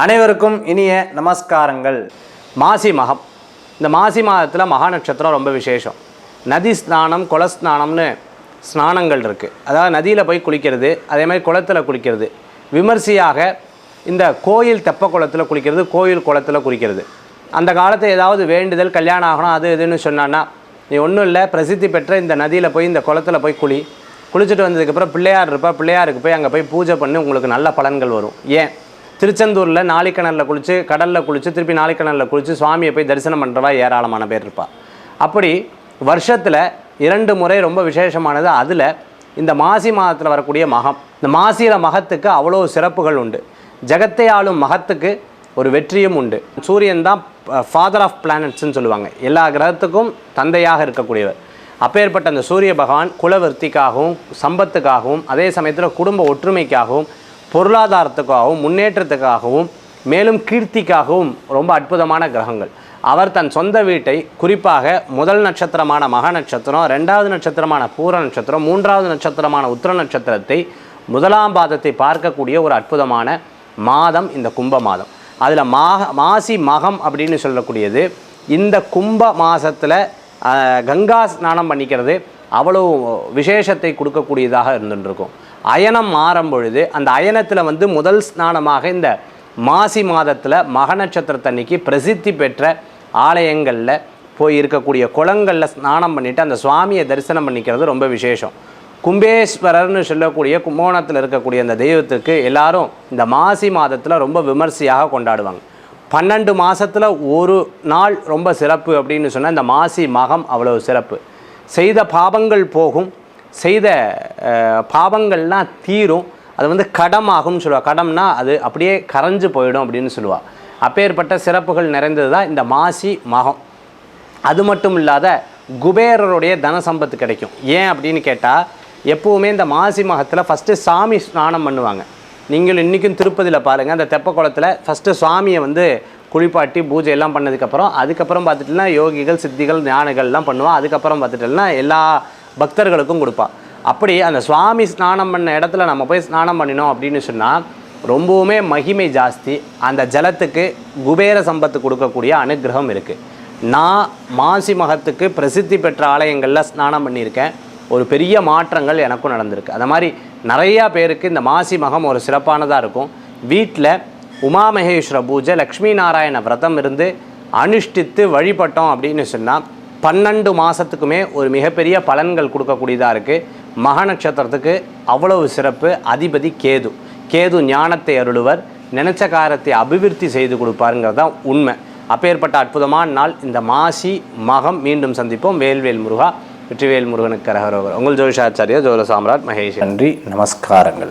அனைவருக்கும் இனிய நமஸ்காரங்கள். மாசி மகம். இந்த மாசி மாதத்தில் மகா நட்சத்திரம் ரொம்ப விசேஷம். நதி ஸ்நானம் குல ஸ்நானம்னு ஸ்நானங்கள் இருக்குது அதாவது நதியில் போய் குளிக்கிறது அதே மாதிரி குளத்தில் குளிக்கிறது. விமர்சையாக இந்த கோயில் தெப்ப குளத்தில் குளிக்கிறது கோயில் குளத்தில் குளிக்கிறது. அந்த காலத்தில் ஏதாவது வேண்டுதல் கல்யாணம் ஆகணும் அது இதுன்னு சொன்னான்னா நீ ஒன்றும் இல்லை பிரசித்தி பெற்ற இந்த நதியில் போய் இந்த குளத்தில் போய் குளி. குளிச்சுட்டு வந்ததுக்கப்புறம் பிள்ளையார் இருப்பா பிள்ளையாருக்கு போய் அங்கே போய் பூஜை பண்ணி உங்களுக்கு நல்ல பலன்கள் வரும். ஏன்? திருச்செந்தூரில் நாளிக்கிணறில் குளித்து கடலில் குளித்து திருப்பி நாளிக்கிணறில் குளித்து சுவாமியை போய் தரிசனம் பண்ணுறவா ஏராளமான பேர் இருப்பா. அப்படி வருஷத்தில் இரண்டு முறை ரொம்ப விசேஷமானது அதில் இந்த மாசி மாதத்தில் வரக்கூடிய மகம். இந்த மாசியில் மகத்துக்கு அவ்வளோ சிறப்புகள் உண்டு. ஜெகத்தை ஆளும் மகத்துக்கு ஒரு வெற்றியும் உண்டு. சூரியன் தான் ஃபாதர் ஆஃப் பிளானட்ஸ்ன்னு சொல்லுவாங்க. எல்லா கிரகத்துக்கும் தந்தையாக இருக்கக்கூடியவர். அப்பேற்பட்ட அந்த சூரிய பகவான் குலவர்த்திக்காகவும் சம்பத்துக்காகவும் அதே சமயத்தில் குடும்ப ஒற்றுமைக்காகவும் பொருளாதாரத்துக்காகவும் முன்னேற்றத்துக்காகவும் மேலும் கீர்த்திக்காகவும் ரொம்ப அற்புதமான கிரகங்கள். அவர் தன் சொந்த வீட்டை குறிப்பாக முதல் நட்சத்திரமான மக நட்சத்திரம் ரெண்டாவது நட்சத்திரமான பூர நட்சத்திரம் மூன்றாவது நட்சத்திரமான உத்திர நட்சத்திரத்தை முதலாம் பாதத்தை பார்க்கக்கூடிய ஒரு அற்புதமான மாதம் இந்த கும்ப மாதம். அதில் மாக மாசி மகம் அப்படின்னு சொல்லக்கூடியது இந்த கும்ப மாதத்தில் கங்கா ஸ்நானம் பண்ணிக்கிறது அவ்வளோ விசேஷத்தை கொடுக்கக்கூடியதாக இருந்துருக்கும். அயனம் மாறும் பொழுது அந்த அயனத்தில் வந்து முதல் ஸ்நானமாக இந்த மாசி மாதத்தில் மக நட்சத்திரத்தன்னைக்கு பிரசித்தி பெற்ற ஆலயங்களில் போய் இருக்கக்கூடிய குளங்களில் ஸ்நானம் பண்ணிவிட்டு அந்த சுவாமியை தரிசனம் பண்ணிக்கிறது ரொம்ப விசேஷம். கும்பேஸ்வரர்னு சொல்லக்கூடிய கும்போணத்தில் இருக்கக்கூடிய அந்த தெய்வத்துக்கு எல்லாரும் இந்த மாசி மாதத்தில் ரொம்ப விமர்சையாக கொண்டாடுவாங்க. பன்னெண்டு மாதத்தில் ஒரு நாள் ரொம்ப சிறப்பு அப்படின்னு சொன்னால் இந்த மாசி மகம் அவ்வளோ சிறப்பு. செய்த பாவங்கள் போகும். செய்த பாவங்கள்லாம் தீரும். அது வந்து கடமாகும்னு சொல்லுவாள் கடம்னா அது அப்படியே கரைஞ்சு போயிடும் அப்படின்னு சொல்லுவாள் அப்பேற்பட்ட சிறப்புகள் நிறைந்தது தான் இந்த மாசி மகம். அது மட்டும் இல்லாத குபேரருடைய தன சம்பத்து கிடைக்கும். ஏன் அப்படின்னு கேட்டால் எப்போவுமே இந்த மாசி மகத்தில் ஃபஸ்ட்டு சாமி ஸ்நானம் பண்ணுவாங்க. நீங்களும் இன்றைக்கும் திருப்பதியில் பாருங்கள் அந்த தெப்ப குளத்தில் ஃபஸ்ட்டு சுவாமியை வந்து குளிப்பாட்டி பூஜை எல்லாம் பண்ணதுக்கப்புறம் அதுக்கப்புறம் பார்த்துட்டுனா யோகிகள் சித்திகள் ஞானிகள்லாம் பண்ணுவோம் அதுக்கப்புறம் பார்த்துட்டுனா எல்லா பக்தர்களுக்கும் கொடுப்பாள் அப்படி அந்த சுவாமி ஸ்நானம் பண்ண இடத்துல நம்ம போய் ஸ்நானம் பண்ணினோம் அப்படின்னு சொன்னால் ரொம்பவுமே மகிமை ஜாஸ்தி. அந்த ஜலத்துக்கு குபேர சம்பத்து கொடுக்கக்கூடிய அனுகிரகம் இருக்குது நான் மாசி மகத்துக்கு பிரசித்தி பெற்ற ஆலயங்களில் ஸ்நானம் பண்ணியிருக்கேன். ஒரு பெரிய மாற்றங்கள் எனக்கும் நடந்திருக்கு. அது மாதிரி நிறையா பேருக்கு இந்த மாசி மகம் ஒரு சிறப்பானதாக இருக்கும். வீட்டில் உமாமகேஸ்வர பூஜை லக்ஷ்மி நாராயண விரதம் இருந்து அனுஷ்டித்து வழிபட்டோம் அப்படின்னு சொன்னால் பன்னெண்டு மாதத்துக்குமே ஒரு மிகப்பெரிய பலன்கள் கொடுக்கக்கூடியதாக இருக்குது மக நட்சத்திரத்துக்கு அவ்வளவு சிறப்பு. அதிபதி கேது. கேது ஞானத்தை அருளுவர். நினைச்ச காரத்தை அபிவிருத்தி செய்து கொடுப்பாருங்கிறது தான் உண்மை. அப்பேற்பட்ட அற்புதமான நாள். இந்த மாசி மகம் மீண்டும் சந்திப்போம். வேல்வேல் முருகா வெற்றிவேல் முருகனுக்கு கரகரோகர். உங்கள் ஜோதிஷாச்சாரியா ஜோல சாம்ராட் மகேஷ். நன்றி. நமஸ்காரங்கள்.